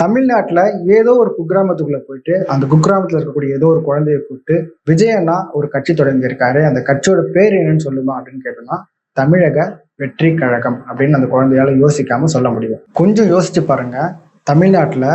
தமிழ்நாட்டில் ஏதோ ஒரு குக்கிராமத்துக்குள்ள போயிட்டு அந்த குக்கிராமத்தில் இருக்கக்கூடிய ஏதோ ஒரு குழந்தைய கூப்பிட்டு விஜயன்னா ஒரு கட்சி தொடங்கியிருக்காரு அந்த கட்சியோட பேர் என்னன்னு சொல்லுமா அப்படின்னு கேட்டோம்னா தமிழக வெற்றி கழகம் அப்படின்னு அந்த குழந்தையால யோசிக்காம சொல்ல முடியும். கொஞ்சம் யோசிச்சு பாருங்க தமிழ்நாட்டில்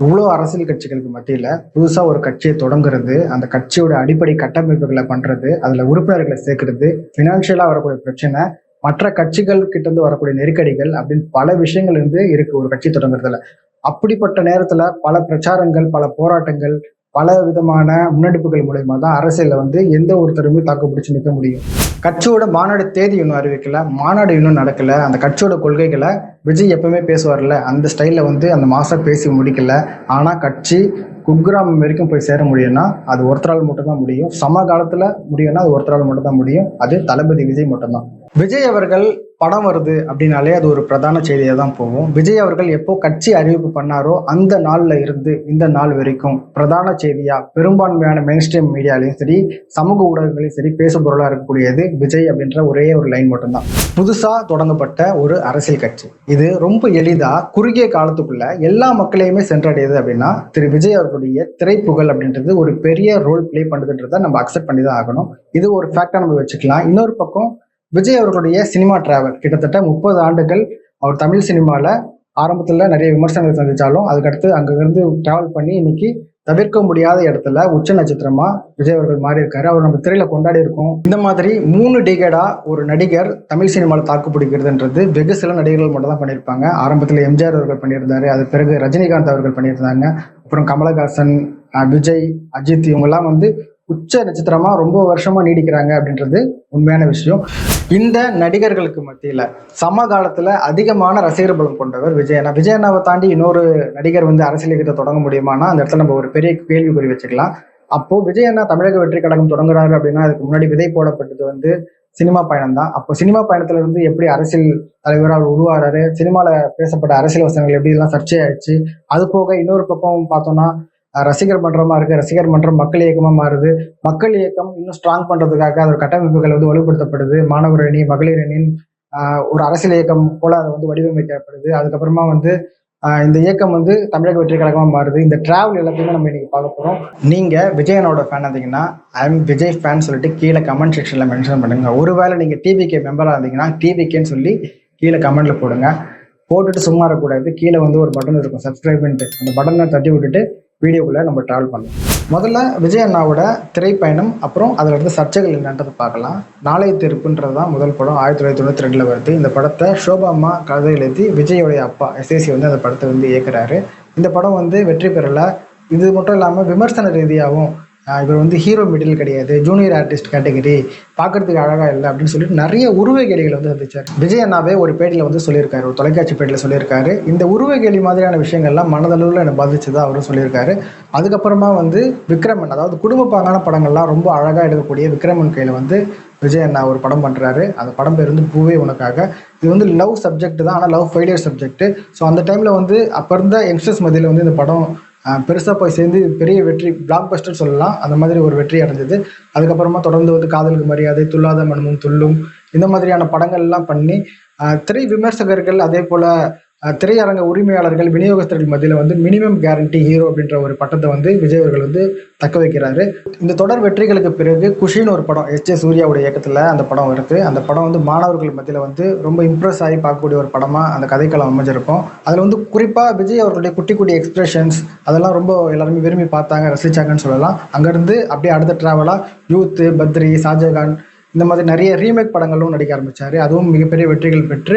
இவ்வளோ அரசியல் கட்சிகளுக்கு மத்தியில் புதுசாக ஒரு கட்சியை தொடங்குறது அந்த கட்சியோட அடிப்படை கட்டமைப்புகளை பண்ணுறது அதில் உறுப்பினர்களை சேர்க்கறது ஃபினான்ஷியலாக வரக்கூடிய பிரச்சனை மற்ற கட்சிகள் கிட்ட இருந்து வரக்கூடிய நெருக்கடிகள் அப்படின்னு பல விஷயங்கள் இருந்து இருக்கு ஒரு கட்சி தொடங்குறதுல. அப்படிப்பட்ட நேரத்துல பல பிரச்சாரங்கள் பல போராட்டங்கள் பல விதமான முன்னெடுப்புகள் மூலயமா தான் அரசியல வந்து எந்த ஒருத்தருமே தாக்கு பிடிச்சு நிற்க முடியும். கட்சியோட மாநாடு தேதி இன்னும் அறிவிக்கல மாநாடு இன்னும் நடக்கல. அந்த கட்சியோட கொள்கைகளை விஜய் எப்பவுமே பேசுவார்ல அந்த ஸ்டைலில் வந்து அந்த மாதம் பேசி முடிக்கல. ஆனால் கட்சி குக்கிராமம் வரைக்கும் போய் சேர முடியும்னா அது ஒருத்தரால் மட்டும்தான் முடியும். சம காலத்தில் முடியும்னா அது ஒருத்தரால் மட்டும்தான் முடியும். அது தளபதி விஜய் மட்டும்தான். விஜய் அவர்கள் படம் வருது அப்படின்னாலே அது ஒரு பிரதான செய்தியாக தான் போகும். விஜய் அவர்கள் எப்போ கட்சி அறிவிப்பு பண்ணாரோ அந்த நாளில் இருந்து இந்த நாள் வரைக்கும் பிரதான செய்தியாக பெரும்பான்மையான மெயின் ஸ்ட்ரீம் மீடியாலையும் சரி சமூக ஊடகங்களையும் சரி பேசும் பொருளாக இருக்கக்கூடியது விஜய் அப்படின்ற ஒரே ஒரு லைன் மட்டும்தான். புதுசாக தொடங்கப்பட்ட ஒரு அரசியல் கட்சி. இது ரொம்ப எளிதா குறுகிய காலத்துக்குள்ள எல்லா மக்களையுமே சென்றடையுது அப்படின்னா திரு விஜய் அவர்களுடைய திரைப்புகழ் அப்படின்றது ஒரு பெரிய ரோல் ப்ளே பண்ணுதுன்றத நம்ம அக்செப்ட் பண்ணி தான் ஆகணும். இது ஒரு ஃபேக்டா நம்ம வச்சுக்கலாம். இன்னொரு பக்கம் விஜய் அவர்களுடைய சினிமா டிராவல் கிட்டத்தட்ட முப்பது ஆண்டுகள் அவர் தமிழ் சினிமாவில் ஆரம்பத்தில் நிறைய விமர்சனங்கள் சந்திச்சாலும் அதுக்கடுத்து அங்கேருந்து டிராவல் பண்ணி இன்னைக்கு தவிர்க்க முடியாத இடத்துல உச்ச நட்சத்திரமா விஜய் அவர்கள் மாறி இருக்காரு அவர் நம்ம திரையில கொண்டாடி இருக்கோம் இந்த மாதிரி மூணு டிகேடா ஒரு நடிகர் தமிழ் சினிமாவில் தாக்கு பிடிக்கிறதுன்றது வெகு சில நடிகர்கள் மட்டும் தான் பண்ணியிருப்பாங்க. ஆரம்பத்தில் எம்ஜிஆர் அவர்கள் பண்ணியிருந்தாரு. அது பிறகு ரஜினிகாந்த் அவர்கள் பண்ணியிருந்தாங்க. அப்புறம் கமலஹாசன் விஜய் அஜித் இவங்கெல்லாம் வந்து உச்ச நட்சத்திரமா ரொம்ப வருஷமா நீடிக்கிறாங்க அப்படின்றது உண்மையான விஷயம். இந்த நடிகர்களுக்கு மத்தியில சமகாலத்துல அதிகமான ரசிகர் பலம் கொண்டவர் விஜயனா விஜயண்ணாவை தாண்டி இன்னொரு நடிகர் வந்து அரசியல் தொடங்க முடியுமானா அந்த இடத்துல நம்ம ஒரு பெரிய கேள்விக்குறி வச்சுக்கலாம். அப்போ விஜயண்ணா தமிழக வெற்றி கழகம் தொடங்குறாரு அப்படின்னா அதுக்கு முன்னாடி விதை போடப்பட்டது வந்து சினிமா பயணம் தான். அப்போ சினிமா பயணத்துல இருந்து எப்படி அரசியல் தலைவராக அவர் உருவாறாரு சினிமால பேசப்பட்ட அரசியல் வசனங்கள் எப்படி எல்லாம் சர்ச்சையாயிடுச்சு அது போக இன்னொரு பக்கம் பார்த்தோம்னா ரசிகர் மன்றமா இருக்கு. ரசிகர் மன்றம் மக்கள் இயக்கமா மாறுது. மக்கள் இயக்கம் இன்னும் ஸ்ட்ராங் பண்றதுக்காக அதோட கட்டமைப்புகள் வந்து வலுப்படுத்தப்படுது. மாணவர் அணி மகளிர் அணியின் ஒரு அரசியல் இயக்கம் போல அதை வந்து வடிவமைக்கப்படுது. அதுக்கப்புறமா வந்து இந்த இயக்கம் வந்து தமிழக வெற்றி கழகமாக மாறுது. இந்த டிராவல் எல்லாத்தையுமே நம்ம இன்னைக்கு பார்க்க போகிறோம் நீங்கள் விஜயனோட ஃபேன் இருந்தீங்கன்னா ஐ எம் விஜய் ஃபேன் சொல்லிட்டு கீழே கமெண்ட் செக்ஷனில் மென்ஷன் பண்ணுங்க. ஒருவேளை நீங்கள் டிவிகே மெம்பராக இருந்தீங்கன்னா டிவிகேன்னு சொல்லி கீழே கமெண்ட்ல போடுங்க. போட்டுட்டு சும்மா இருக்கக்கூடாது கீழே வந்து ஒரு பட்டன் இருக்கும். சப்ஸ்கிரைப்ன்ட்டு அந்த பட்டனை தட்டி விட்டுட்டு வீடியோக்குள்ள நம்ம டிராவல் பண்ணலாம். முதல்ல விஜய் அண்ணாவோட திரைப்பயணம் அப்புறம் அதில் இருந்த சர்ச்சைகள் என்னன்றதை பார்க்கலாம். நாளைய தெருப்புன்றது தான் முதல் படம். ஆயிரத்தி தொள்ளாயிரத்தி தொண்ணூற்றி ரெண்டில் வருது. இந்த படத்தை ஷோபா அம்மா கதை எழுதி விஜயோடைய அப்பா எஸ்ஏசி வந்து அந்த படத்தை வந்து இயக்குறாரு. இந்த படம் வந்து வெற்றி பெறலை. இது மட்டும் இல்லாமல் விமர்சன ரீதியாகவும் இவர் வந்து ஹீரோ மெட்டீரியல் கிடையாது ஜூனியர் ஆர்டிஸ்ட் கேட்டகரி பார்க்கறதுக்கு அழகா இல்லை அப்படின்னு சொல்லிட்டு நிறைய உருவ கேலிகளை வந்து சந்திச்சார் விஜய் அண்ணாவே ஒரு பேட்டியில் வந்து சொல்லியிருக்காரு ஒரு தொலைக்காட்சி பேட்டியில் சொல்லியிருக்காரு. இந்த உருவ கேலி மாதிரியான விஷயங்கள்லாம் மனதளவில் என்னை பாதிச்சதா அவரும் சொல்லியிருக்காரு. அதுக்கப்புறமா வந்து விக்ரமன் அதாவது குடும்ப பாங்கான படங்கள்லாம் ரொம்ப அழகாக எடுக்கக்கூடிய விக்ரமன் கையில் வந்து விஜய் அண்ணா ஒரு படம் பண்ணுறாரு அந்த படம் பேர் வந்து பூவே உனக்காக. இது வந்து லவ் சப்ஜெக்ட் தான் ஆனால் லவ் ஃபெயிலியர் சப்ஜெக்ட் ஸோ அந்த டைமில் வந்து அப்போ இருந்த யங்ஸ்டர்ஸ் மத்தியில் வந்து இந்த படம் பெருசாக போய் சேர்ந்து பெரிய வெற்றி பிளாக் பஸ்டர் சொல்லலாம். அந்த மாதிரி ஒரு வெற்றி அடைஞ்சது. அதுக்கப்புறமா தொடர்ந்து வந்து காதலுக்கு மரியாதை துல்லாத மனமும் துள்ளும் இந்த மாதிரியான படங்கள்லாம் பண்ணி திரை விமர்சகர்கள் அதே போல திரையரங்க உரிமையாளர்கள் விநியோகஸ்தர்கள் மத்தியில் வந்து மினிமம் கேரண்டி ஹீரோ அப்படின்ற ஒரு பட்டத்தை வந்து விஜய் அவர்கள் வந்து தக்க வைக்கிறாரு. இந்த தொடர் வெற்றிகளுக்கு பிறகு குஷின்னு ஒரு படம் எஸ் ஜே சூர்யாவுடைய இயக்கத்தில் அந்த படம் வருது அந்த படம் வந்து மாணவர்கள் மத்தியில் வந்து ரொம்ப இம்ப்ரெஸ் ஆகி பார்க்கக்கூடிய ஒரு படமாக அந்த கதைக்களம் அமைஞ்சிருக்கும். அதில் வந்து குறிப்பாக விஜய் அவர்களுடைய குட்டி குட்டி எக்ஸ்பிரஷன்ஸ் அதெல்லாம் ரொம்ப எல்லாருமே விரும்பி பார்த்தாங்க ரசிச்சாங்கன்னு சொல்லலாம். அங்கேருந்து அப்படியே அடுத்த ட்ராவலாக யூத்து பத்ரி ஷாஜகான் இந்த மாதிரி நிறைய ரீமேக் படங்களும் நடிக்க ஆரம்பித்தார் அதுவும் மிகப்பெரிய வெற்றிகள் பெற்று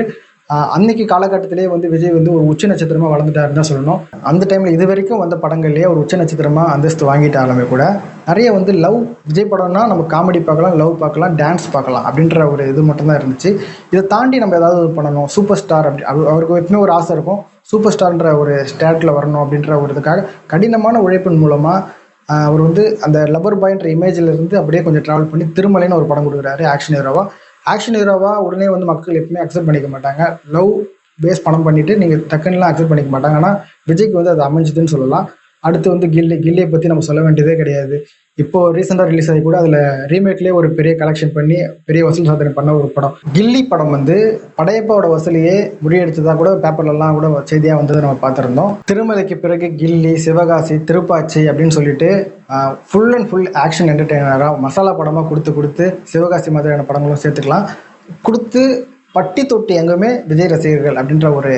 அன்னைக்கு காலகட்டத்திலே வந்து விஜய் வந்து ஒரு உச்ச நட்சத்திரமா வளர்ந்துட்டாருன்னு தான் சொல்லணும். அந்த டைம்ல இது வரைக்கும் வந்த படங்கள்லயே ஒரு உச்ச நட்சத்திரமா அந்தஸ்து வாங்கிட்டாலுமே கூட நிறைய வந்து லவ் விஜய் படம்னா நம்ம காமெடி பார்க்கலாம் லவ் பார்க்கலாம் டான்ஸ் பார்க்கலாம் அப்படின்ற ஒரு இது மட்டும்தான் இருந்துச்சு. இதை தாண்டி நம்ம ஏதாவது பண்ணணும் சூப்பர் ஸ்டார் அப்படி அவருக்கு எப்பவுமே ஒரு ஆசை இருக்கும். சூப்பர் ஸ்டார்ன்ற ஒரு ஸ்டேட்டில் வரணும் அப்படின்ற ஒரு இதுக்காக கடினமான உழைப்பின் மூலமா அவர் வந்து அந்த லப்பர் பாயின்ற இமேஜ்ல இருந்து அப்படியே கொஞ்சம் டிராவல் பண்ணி திருமலைன்னு ஒரு படம் கொடுக்குறாரு ஆக்ஷன் ஹீரோவா. ஆக்ஷன் ஹீரோவாக உடனே வந்து மக்கள் எப்பவுமே அக்செப்ட் பண்ணிக்க மாட்டாங்க. லவ் பேஸ் படம் பண்ணிட்டு நீங்கள் டக்குன்னுலாம் அக்செப்ட் பண்ணிக்க மாட்டாங்க. ஆனால் விஜய்க்கு வந்து அது அமைஞ்சதுன்னு சொல்லலாம். அடுத்து வந்து கில்லி கில்லியை பற்றி நம்ம சொல்ல வேண்டியதே கிடையாது. இப்போ ரீசெண்டாக ரிலீஸ் ஆகி கூட அதில் ரீமேக்லேயே ஒரு பெரிய கலெக்ஷன் பண்ணி பெரிய வசூல் சாதனை பண்ண ஒரு படம். கில்லி படம் வந்து படையப்பாவோட வசூலையே முறியடிச்சதா கூட பேப்பர்லலாம் கூட செய்தியாக வந்ததை நம்ம பார்த்துருந்தோம். திருமலைக்கு பிறகு கில்லி சிவகாசி திருப்பாச்சி அப்படின்னு சொல்லிட்டு ஃபுல் அண்ட் ஃபுல் ஆக்ஷன் என்டர்டெய்னராக மசாலா படமாக கொடுத்து கொடுத்து சிவகாசி மாதிரியான படங்களும் சேர்த்துக்கலாம். கொடுத்து பட்டி தொட்டி எங்குமே விஜய் ரசிகர்கள் அப்படின்ற ஒரு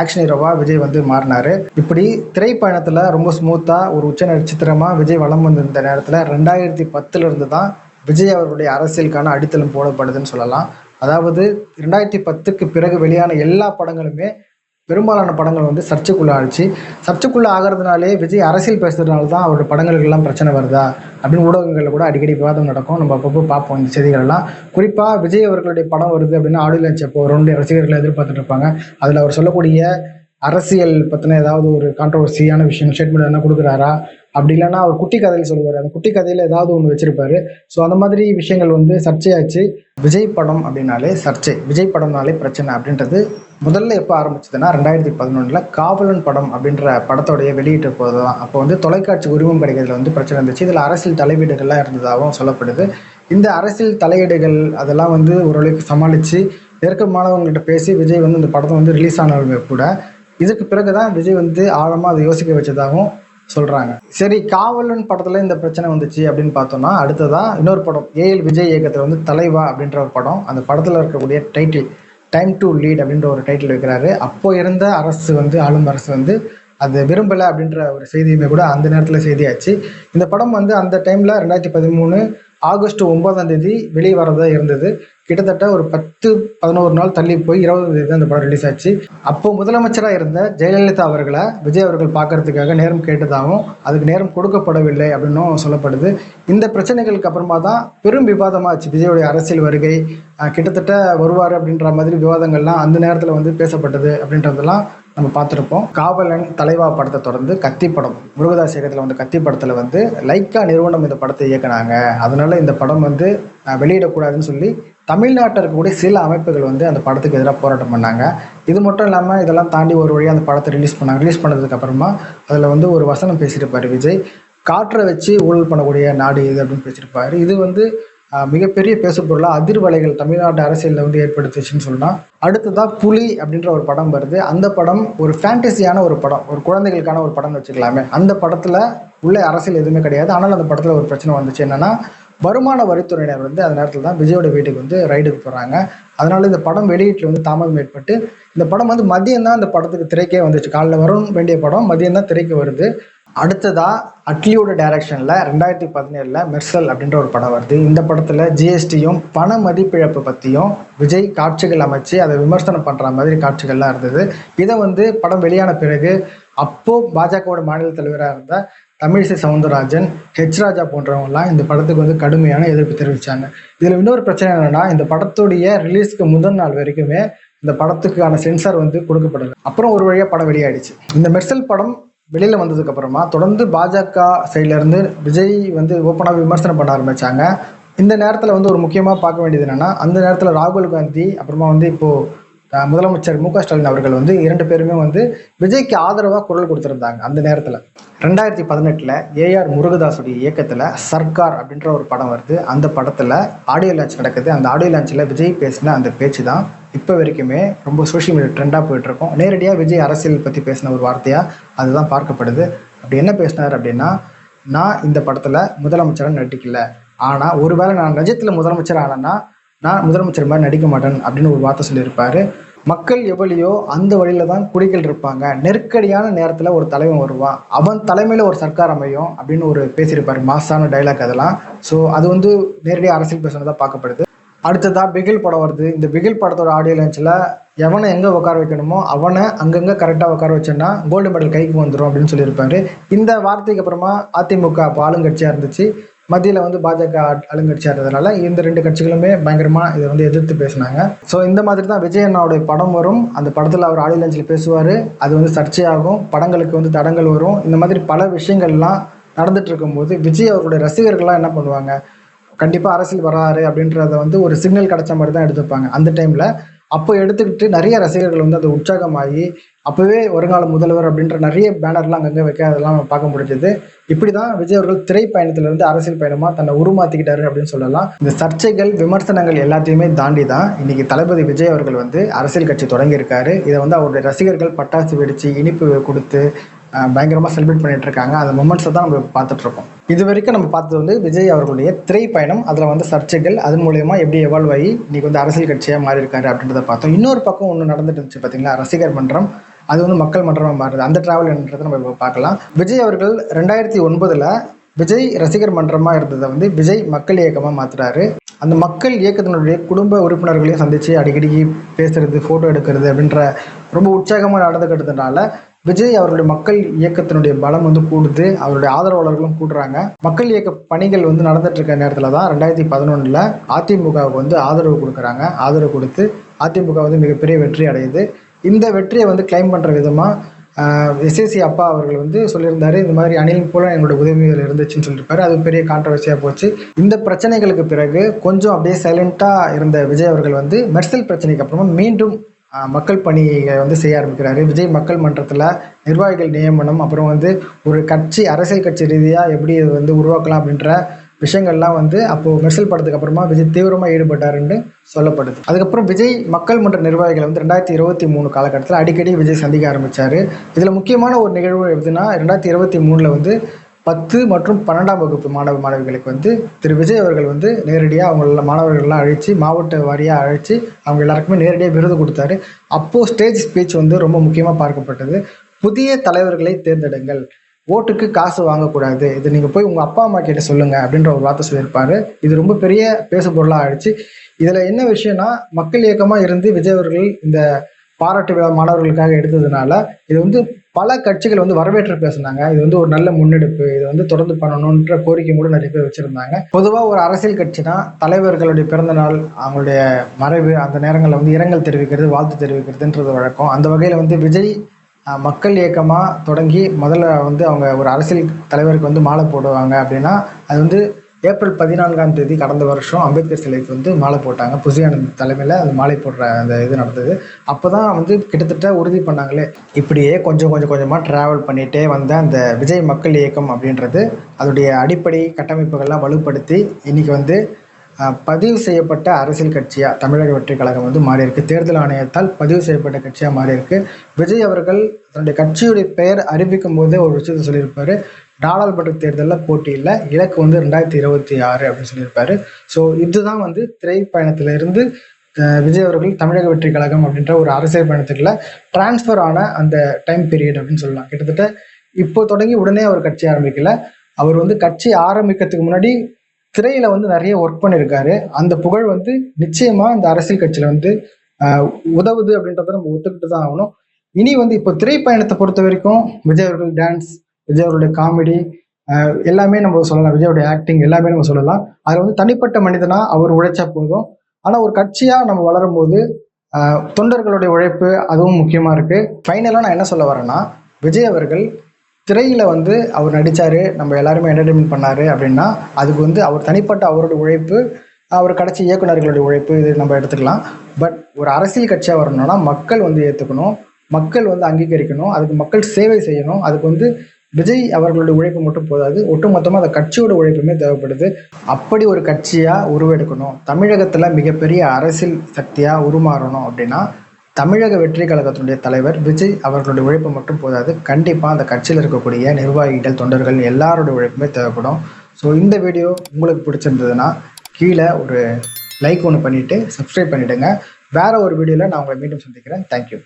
ஆக்ஷன் ஹீரோவா விஜய் வந்து மாறினாரு. இப்படி திரைப்பயணத்துல ரொம்ப ஸ்மூத்தா ஒரு உச்ச நட்சத்திரமா விஜய் வளம் வந்திருந்த நேரத்துல ரெண்டாயிரத்தி பத்துல இருந்து தான் விஜய் அவர்களுடைய அரசியலுக்கான அடித்தளம் போடப்படுதுன்னு சொல்லலாம். அதாவது ரெண்டாயிரத்தி பத்துக்கு பிறகு வெளியான எல்லா படங்களுமே பெரும்பாலான படங்கள் வந்து சர்ச்சைக்குள்ள ஆச்சு சர்ச்சைக்குள்ள ஆகிறதுனாலே விஜய் அரசியல் பேசுறதுனால தான் அவரோட படங்களுக்கெல்லாம் பிரச்சனை வருதா? அப்படின்னு ஊடகங்களில் கூட அடிக்கடி விவாதம் நடக்கும். நம்ம அப்பப்போ பார்ப்போம் இந்த செய்திகள் எல்லாம் குறிப்பாக விஜய் அவர்களுடைய படம் வருது அப்படின்னா ஆடியோ அப்போ ரெண்டு ரசிகர்களை எதிர்பார்த்துட்டு இருப்பாங்க. அதில் அவர் சொல்லக்கூடிய அரசியல் பற்றின ஏதாவது ஒரு கான்ட்ரவர்சியான விஷயம் ஸ்டேட்மெண்ட் என்ன கொடுக்குறாரா? அப்படி இல்லைன்னா அவர் குட்டி கதையில் சொல்லுவார். அந்த குட்டி கதையில் ஏதாவது ஒன்று வச்சிருப்பாரு. ஸோ அந்த மாதிரி விஷயங்கள் வந்து சர்ச்சையாச்சு. விஜய் படம் அப்படின்னாலே சர்ச்சை. விஜய் படம்னாலே பிரச்சனை அப்படின்றது முதல்ல எப்போ ஆரம்பிச்சதுன்னா ரெண்டாயிரத்தி பதினொன்றில் காவலன் படம் அப்படின்ற படத்தோடைய வெளியிட்ட போது தான் அப்போ வந்து தொலைக்காட்சி உரிமம் கிடைக்கிறதுல வந்து பிரச்சனை இருந்துச்சு. இதில் அரசியல் தலையீடுகள்லாம் இருந்ததாகவும் சொல்லப்படுது. இந்த அரசியல் தலையீடுகள் அதெல்லாம் வந்து ஓரளவுக்கு சமாளித்து நெருக்கமானவங்கள்ட்ட பேசி விஜய் வந்து இந்த படத்தை வந்து ரிலீஸ் ஆனவங்க கூட இதுக்கு பிறகு தான் விஜய் வந்து ஆழமாக அதை யோசிக்க வச்சதாகவும் சொல்கிறாங்க சரி காவலன் படத்தில் இந்த பிரச்சனை வந்துச்சு அப்படின்னு பார்த்தோம்னா அடுத்ததாக இன்னொரு படம் ஏஎல் விஜய் இயக்கத்தில் வந்து தலைவா அப்படின்ற ஒரு படம் அந்த படத்தில் இருக்கக்கூடிய டைட்டில் டைம் டு லீட் அப்படின்ற ஒரு டைட்டில் வைக்கிறாரு. அப்போ இருந்த அரசு வந்து ஆளும் அரசு வந்து அது விரும்பலை அப்படின்ற ஒரு செய்தியுமே கூட அந்த நேரத்தில் செய்தியாச்சு. இந்த படம் வந்து அந்த டைமில் ரெண்டாயிரத்தி பதிமூணு ஆகஸ்ட் ஒன்பதாம் தேதி வெளியே வரதா இருந்தது. கிட்டத்தட்ட ஒரு பத்து பதினோரு நாள் தள்ளி போய் இருபதாம் தேதி தான் அந்த படம் ரிலீஸ் ஆச்சு. அப்போ முதலமைச்சராக இருந்த ஜெயலலிதா அவர்களை விஜய் அவர்கள் பார்க்கறதுக்காக நேரம் கேட்டதாகவும் அதுக்கு நேரம் கொடுக்கப்படவில்லை அப்படின்னும் சொல்லப்படுது. இந்த பிரச்சனைகளுக்கு அப்புறமா தான் பெரும் விவாதமாச்சு. விஜயோடைய அரசியல் வருகை கிட்டத்தட்ட வருவார் அப்படின்ற மாதிரி விவாதங்கள்லாம் அந்த நேரத்தில் வந்து பேசப்பட்டது அப்படின்றதெல்லாம் நம்ம பார்த்துருப்போம். காவலன் தலைவா படத்தை தொடர்ந்து கத்தி படம் முருகதாஸ் இயக்கத்தில் வந்து கத்தி படத்தில் வந்து லைக்கா நிறுவனம் இந்த படத்தை இயக்குனாங்க. அதனால இந்த படம் வந்து வெளியிடக்கூடாதுன்னு சொல்லி தமிழ்நாட்டில் இருக்கக்கூடிய சில அமைப்புகள் வந்து அந்த படத்துக்கு எதிராக போராட்டம் பண்ணாங்க. இது மட்டும் இல்லாமல் இதெல்லாம் தாண்டி ஒரு வழியாக அந்த படத்தை ரிலீஸ் பண்ணாங்க. ரிலீஸ் பண்ணதுக்கு அப்புறமா அதில் வந்து ஒரு வசனம் பேசியிருப்பார் விஜய். காற்றை வச்சு ஊழல் பண்ணக்கூடிய நாடு இது அப்படின்னு பேசியிருப்பாரு. இது வந்து மிகப்பெரிய பேசுபொருளாக அதிர்வலைகள் தமிழ்நாட்டு அரசியலில் வந்து ஏற்படுத்துச்சுன்னு சொன்னால் அடுத்ததாக புலி அப்படின்ற ஒரு படம் வருது. அந்த படம் ஒரு ஃபேண்டசியான ஒரு படம். ஒரு குழந்தைகளுக்கான ஒரு படம்னு வச்சுக்கலாமே. அந்த படத்தில் உள்ள அரசியல் எதுவுமே கிடையாது. ஆனால் அந்த படத்தில் ஒரு பிரச்சனை வந்துச்சு என்னென்னா வருமான வரித்துறையினர் வந்து அந்த நேரத்தில் தான் விஜயோட வீட்டுக்கு வந்து ரைடுக்கு போகிறாங்க அதனால இந்த படம் வெளியீட்டில் வந்து தாமதம் ஏற்பட்டு இந்த படம் வந்து மதியம் தான் இந்த படத்துக்கு திரைக்கே வந்துச்சு. காலைல வரும் வேண்டிய படம் மதியம் தான் திரைக்கு வருது. அடுத்ததா அட்லியோட டைரக்ஷனில் ரெண்டாயிரத்தி பதினேழில் மெர்சல் அப்படின்ற ஒரு படம் வருது. இந்த படத்தில் ஜிஎஸ்டியும் பண மதிப்பிழப்பு பற்றியும் விஜய் காட்சிகள் அமைச்சு அதை விமர்சனம் பண்ணுற மாதிரி காட்சிகள்லாம் இருந்தது. இதை வந்து படம் வெளியான பிறகு அப்போ பாஜகவோட மாநில தலைவராக இருந்த தமிழிசை சவுந்தரராஜன் ஹெச் ராஜா போன்றவங்கலாம் இந்த படத்துக்கு வந்து கடுமையான எதிர்ப்பு தெரிவித்தாங்க இதில் இன்னொரு பிரச்சனை என்னன்னா இந்த படத்துடைய ரிலீஸ்க்கு முதல் நாள் வரைக்குமே இந்த படத்துக்கான சென்சார் வந்து கொடுக்கப்படலை. அப்புறம் ஒரு வழியாக படம் வெளியாயிடுச்சு. இந்த மெர்சல் படம் வெளியில் வந்ததுக்கு அப்புறமா தொடர்ந்து பாஜக சைட்லேருந்து விஜய் வந்து ஓப்பனாக விமர்சனம் பண்ண ஆரம்பிச்சாங்க. இந்த நேரத்தில் வந்து ஒரு முக்கியமாக பார்க்க வேண்டியது என்னென்னா அந்த நேரத்தில் ராகுல் காந்தி அப்புறமா வந்து இப்போது முதலமைச்சர் மு ஸ்டாலின் அவர்கள் வந்து இரண்டு பேருமே வந்து விஜய்க்கு ஆதரவாக குரல் கொடுத்துருந்தாங்க அந்த நேரத்தில். ரெண்டாயிரத்தி பதினெட்டில் ஏஆர் முருகதாஸுடைய இயக்கத்தில் சர்க்கார் அப்படின்ற ஒரு படம் வருது. அந்த படத்தில் ஆடியோ லான்ச் நடக்குது. அந்த ஆடியோ லான்ச்சில் விஜய் பேசின அந்த பேச்சு தான் இப்போ வரைக்குமே ரொம்ப சோஷியல் மீடியா ட்ரெண்டாக போயிட்டுருக்கோம். நேரடியாக விஜய் அரசியல் பற்றி பேசின ஒரு வார்த்தையாக அதுதான் பார்க்கப்படுது. அப்படி என்ன பேசினார் அப்படின்னா நான் இந்த படத்தில் முதலமைச்சராக நடிக்கல. ஆனால் ஒருவேளை நான் நிஜத்தில் முதலமைச்சர் ஆனேன்னா நான் முதலமைச்சர் மாதிரி நடிக்க மாட்டேன் அப்படின்னு ஒரு வார்த்தை சொல்லியிருப்பாரு. மக்கள் எவ்வளியோ அந்த வழியில தான் குடிகள் இருப்பாங்க. நெருக்கடியான நேரத்தில் ஒரு தலைவன் வருவான். அவன் தலைமையில் ஒரு சர்க்கார் அமையும் அப்படின்னு ஒரு பேசியிருப்பார். மாசான டைலாக் அதெல்லாம். ஸோ அது வந்து நேரடியாக அரசியல் பேசுனதாக பார்க்கப்படுது. அடுத்ததா பிகில் படம் வருது. இந்த பிகில் படத்தோட ஆடியோ லான்ச்சில் எவனை எங்கே உட்கார வைக்கணுமோ அவனை அங்கங்கே கரெக்டாக உட்கார வச்சேன்னா கோல்டு மெடல் கைக்கு வந்துடும் அப்படின்னு சொல்லியிருப்பாரு. இந்த வார்த்தைக்கு அப்புறமா அதிமுக அப்போ ஆளுங்கட்சியாக இருந்துச்சு. மத்தியில் வந்து பாஜக ஆளுங்கட்சியாக இருந்ததுனால இந்த ரெண்டு கட்சிகளுமே பயங்கரமாக இதை வந்து எதிர்த்து பேசினாங்க. ஸோ இந்த மாதிரி தான் விஜய் அண்ணாவுடைய படம் வரும். அந்த படத்தில் அவர் ஆடியோ லான்ச்சில் பேசுவார். அது வந்து சர்ச்சையாகும். படங்களுக்கு வந்து தடங்கள் வரும். இந்த மாதிரி பல விஷயங்கள்லாம் நடந்துட்டு இருக்கும்போது விஜய் அவருடைய ரசிகர்கள்லாம் என்ன பண்ணுவாங்க? கண்டிப்பாக அரசியல் வராரு அப்படின்றத வந்து ஒரு சிக்னல் கிடைச்ச மாதிரி தான் எடுத்துப்பாங்க அந்த டைமில் அப்போ எடுத்துக்கிட்டு நிறைய ரசிகர்கள் வந்து அது உற்சாகமாகி அப்போவே வருங்கால முதல்வர் அப்படின்ற நிறைய பேனர்லாம் அங்கங்கே வைக்க அதெல்லாம் நம்ம பார்க்க முடிஞ்சது. இப்படிதான் விஜய் அவர்கள் திரைப்பயணத்திலிருந்து அரசியல் பயணமாக தன்னை உருமாத்திக்கிட்டாரு அப்படின்னு சொல்லலாம். இந்த சர்ச்சைகள் விமர்சனங்கள் எல்லாத்தையுமே தாண்டி தான் இன்னைக்கு தளபதி விஜய் அவர்கள் வந்து அரசியல் கட்சி தொடங்கியிருக்காரு. இதை வந்து அவருடைய ரசிகர்கள் பட்டாசு வெடித்து இனிப்பு கொடுத்து பயங்கரமாக பயங்கரமா செலிப்ரேட் பண்ணிட்டு இருக்காங்க. அந்த மூமெண்ட்ஸை தான் நம்ம பார்த்துட்டு இருக்கோம் இது வரைக்கும் நம்ம பார்த்தது வந்து விஜய் அவர்களுடைய திரைப்பயணம். அதில் வந்து சர்ச்சைகள் அதன் மூலயமா எப்படி எவால்வ் ஆகி இன்னைக்கு வந்து அரசியல் கட்சியாக மாறி இருக்காரு அப்படின்றத பார்த்தோம். இன்னொரு பக்கம் ஒன்று நடந்துட்டு இருந்துச்சு பார்த்தீங்களா ரசிகர் மன்றம். அது வந்து மக்கள் மன்றமாக மாறுது. அந்த டிராவல் என்றதை நம்ம இப்போ பார்க்கலாம். விஜய் அவர்கள் ரெண்டாயிரத்தி ஒன்பதுல விஜய் ரசிகர் மன்றமாக இருந்ததை வந்து விஜய் மக்கள் இயக்கமாக மாற்றுறாரு அந்த மக்கள் இயக்கத்தினுடைய குடும்ப உறுப்பினர்களையும் சந்திச்சு அடிக்கடி பேசுறது ஃபோட்டோ எடுக்கிறது அப்படின்ற ரொம்ப உற்சாகமாக நடந்துக்கிட்டதுனால விஜய் அவருடைய மக்கள் இயக்கத்தினுடைய பலம் வந்து கூடுது அவருடைய ஆதரவாளர்களும் கூடுறாங்க. மக்கள் இயக்க பணிகள் வந்து நடந்துட்டு இருக்க நேரத்தில் தான் ரெண்டாயிரத்தி பதினொன்றில் அதிமுகவுக்கு வந்து ஆதரவு கொடுக்குறாங்க. ஆதரவு கொடுத்து அதிமுக வந்து மிகப்பெரிய வெற்றி அடையுது. இந்த வெற்றியை வந்து கிளைம் பண்ணுற விதமாக எஸ்எஸ்சி அப்பா அவர்கள் வந்து சொல்லியிருந்தாரு. இந்த மாதிரி அணில் போல எங்களுடைய உதவிகள் இருந்துச்சுன்னு சொல்லியிருப்பாரு. அது பெரிய கான்ட்ரவர்சியாக போச்சு. இந்த பிரச்சனைகளுக்கு பிறகு கொஞ்சம் அப்படியே சைலண்ட்டாக இருந்த விஜய் அவர்கள் வந்து மெர்சல் பிரச்சனைக்கு அப்புறமா மீண்டும் மக்கள் பணியை வந்து செய்ய ஆரம்பிக்கிறாரு. விஜய் மக்கள் மன்றத்தில் நிர்வாகிகள் நியமனம் அப்புறம் வந்து ஒரு கட்சி அரசியல் கட்சி ரீதியாக எப்படி இது வந்து உருவாக்கலாம் அப்படின்ற விஷயங்கள்லாம் வந்து அப்போது மெர்சல் படத்துக்கு அப்புறமா விஜய் தீவிரமாக ஈடுபட்டாருன்னு சொல்லப்படுது. அதுக்கப்புறம் விஜய் மக்கள் மன்ற நிர்வாகிகளை வந்து ரெண்டாயிரத்தி இருபத்தி மூணு காலகட்டத்தில் அடிக்கடி விஜய் சந்திக்க ஆரம்பித்தார் இதில் முக்கியமான ஒரு நிகழ்வு எதுனா ரெண்டாயிரத்தி இருபத்தி மூணில் வந்து பத்து மற்றும் பன்னெண்டாம் வகுப்பு மாணவ மாணவிகளுக்கு வந்து திரு விஜய் அவர்கள் வந்து நேரடியாக அவங்கள மாணவர்கள்லாம் அழைச்சி மாவட்ட வாரியாக அழைச்சி அவங்க எல்லாருக்குமே நேரடியாக விருது கொடுத்தாரு. அப்போது ஸ்டேஜ் ஸ்பீச் வந்து ரொம்ப முக்கியமாக பார்க்கப்பட்டது. புதிய தலைவர்களை தேர்ந்தெடுங்கள். ஓட்டுக்கு காசு வாங்கக்கூடாது. இது நீங்கள் போய் உங்கள் அப்பா அம்மா கிட்ட சொல்லுங்கள் அப்படின்ற ஒரு வார்த்தை சொல்லியிருப்பாரு. இது ரொம்ப பெரிய பேசு பொருளாக ஆயிடுச்சு. இதில் என்ன விஷயம்னா மக்கள் இயக்கமாக இருந்து விஜய் அவர்கள் இந்த பாராட்டு விழா மாணவர்களுக்காக எடுத்ததுனால இது வந்து பல கட்சிகள் வந்து வரவேற்று பேசுனாங்க. இது வந்து ஒரு நல்ல முன்னெடுப்பு. இது வந்து தொடர்ந்து பண்ணணுன்ற கோரிக்கை கூட நிறைய பேர் வச்சிருந்தாங்க. பொதுவாக ஒரு அரசியல் கட்சினா தலைவர்களுடைய பிறந்த நாள் அவங்களுடைய மறைவு அந்த நேரங்களில் வந்து இரங்கல் தெரிவிக்கிறது வாழ்த்து தெரிவிக்கிறதுன்றது வழக்கம். அந்த வகையில் வந்து விஜய் மக்கள் இயக்கமாக தொடங்கி முதல்ல வந்து அவங்க ஒரு அரசியல் தலைவருக்கு வந்து மாலை போடுவாங்க அப்படின்னா அது வந்து ஏப்ரல் பதினான்காம் தேதி கடந்த வருஷம் அம்பேத்கர் சிலைக்கு வந்து மாலை போட்டாங்க. புசியானந்த் தலைமையில் அந்த மாலை போடுற அந்த இது நடந்தது. அப்போ தான் வந்து கிட்டத்தட்ட உறுதி பண்ணாங்களே. இப்படியே கொஞ்சம் கொஞ்சம் கொஞ்சமாக ட்ராவல் பண்ணிகிட்டே வந்த அந்த விஜய் மக்கள் இயக்கம் அப்படின்றது அதோடைய அடிப்படை கட்டமைப்புகள்லாம் வலுப்படுத்தி இன்னைக்கு வந்து பதிவு செய்யப்பட்ட அரசியல் கட்சியாக தமிழக வெற்றி கழகம் வந்து மாறியிருக்கு. தேர்தல் ஆணையத்தால் பதிவு செய்யப்பட்ட கட்சியாக மாறியிருக்கு. விஜய் அவர்கள் தன்னுடைய கட்சியுடைய பெயர் அறிவிக்கும் போதே ஒரு விஷயத்தை சொல்லியிருப்பார். நாடாளுமன்ற தேர்தலில் போட்டியில் இலக்கு வந்து ரெண்டாயிரத்தி இருபத்தி ஆறு அப்படின்னு சொல்லியிருப்பாரு. ஸோ இதுதான் வந்து திரைப்பயணத்திலிருந்து விஜய் அவர்கள் தமிழக வெற்றி கழகம் அப்படின்ற ஒரு அரசியல் பயணத்துக்குள்ள டிரான்ஸ்ஃபர் ஆன அந்த டைம் பீரியட் அப்படின்னு சொல்லலாம். கிட்டத்தட்ட இப்போ தொடங்கி உடனே அவர் கட்சி ஆரம்பிக்கல. அவர் வந்து கட்சி ஆரம்பிக்கிறதுக்கு முன்னாடி திரையில வந்து நிறைய ஒர்க் பண்ணியிருக்காரு. அந்த புகழ் வந்து நிச்சயமா இந்த அரசியல் கட்சியில வந்து உதவுது அப்படின்றத நம்ம ஒத்துக்கிட்டு தான் ஆகணும். இனி வந்து இப்போ திரைப்பயணத்தை பொறுத்த வரைக்கும் விஜய் அவர்கள் டான்ஸ் விஜய் அவருடைய காமெடி எல்லாமே நம்ம சொல்லலாம். விஜயோடைய ஆக்டிங் எல்லாமே நம்ம சொல்லலாம். அதில் வந்து தனிப்பட்ட மனிதனா அவர் உழைச்சா போதும். ஆனால் ஒரு கட்சியாக நம்ம வளரும் போது தொண்டர்களுடைய உழைப்பு அதுவும் முக்கியமாக இருக்கு. ஃபைனலாக நான் என்ன சொல்ல வரேன்னா விஜய் அவர்கள் திரையில வந்து அவர் நடிச்சாரு நம்ம எல்லாருமே என்டர்டைன்மெண்ட் பண்ணாரு அப்படின்னா அதுக்கு வந்து அவர் தனிப்பட்ட அவரோட உழைப்பு அவர் கடைசி இயக்குனர்களுடைய உழைப்பு இது நம்ம எடுத்துக்கலாம். பட் ஒரு அரசியல் கட்சியாக வரணும்னா மக்கள் வந்து ஏற்றுக்கணும் மக்கள் வந்து அங்கீகரிக்கணும். அதுக்கு மக்கள் சேவை செய்யணும். அதுக்கு வந்து விஜய் அவர்களுடைய உழைப்பு மட்டும் போதாது ஒட்டுமொத்தமாக அந்த கட்சியோட உழைப்புமே தேவைப்படுது. அப்படி ஒரு கட்சியாக உருவெடுக்கணும். தமிழகத்தில் மிகப்பெரிய அரசியல் சக்தியாக உருமாறணும் அப்படின்னா தமிழக வெற்றி கழகத்தினுடைய தலைவர் விஜய் அவர்களுடைய உழைப்பு மட்டும் போதாது. கண்டிப்பாக அந்த கட்சியில் இருக்கக்கூடிய நிர்வாகிகள் தொண்டர்கள் எல்லாரோட உழைப்புமே தேவைப்படும். ஸோ இந்த வீடியோ உங்களுக்கு பிடிச்சிருந்ததுன்னா கீழே ஒரு லைக் ஒன்று பண்ணிவிட்டு சப்ஸ்கிரைப் பண்ணிவிடுங்க வேற ஒரு வீடியோவில் நான் உங்களை மீண்டும் சந்திக்கிறேன். தேங்க்யூ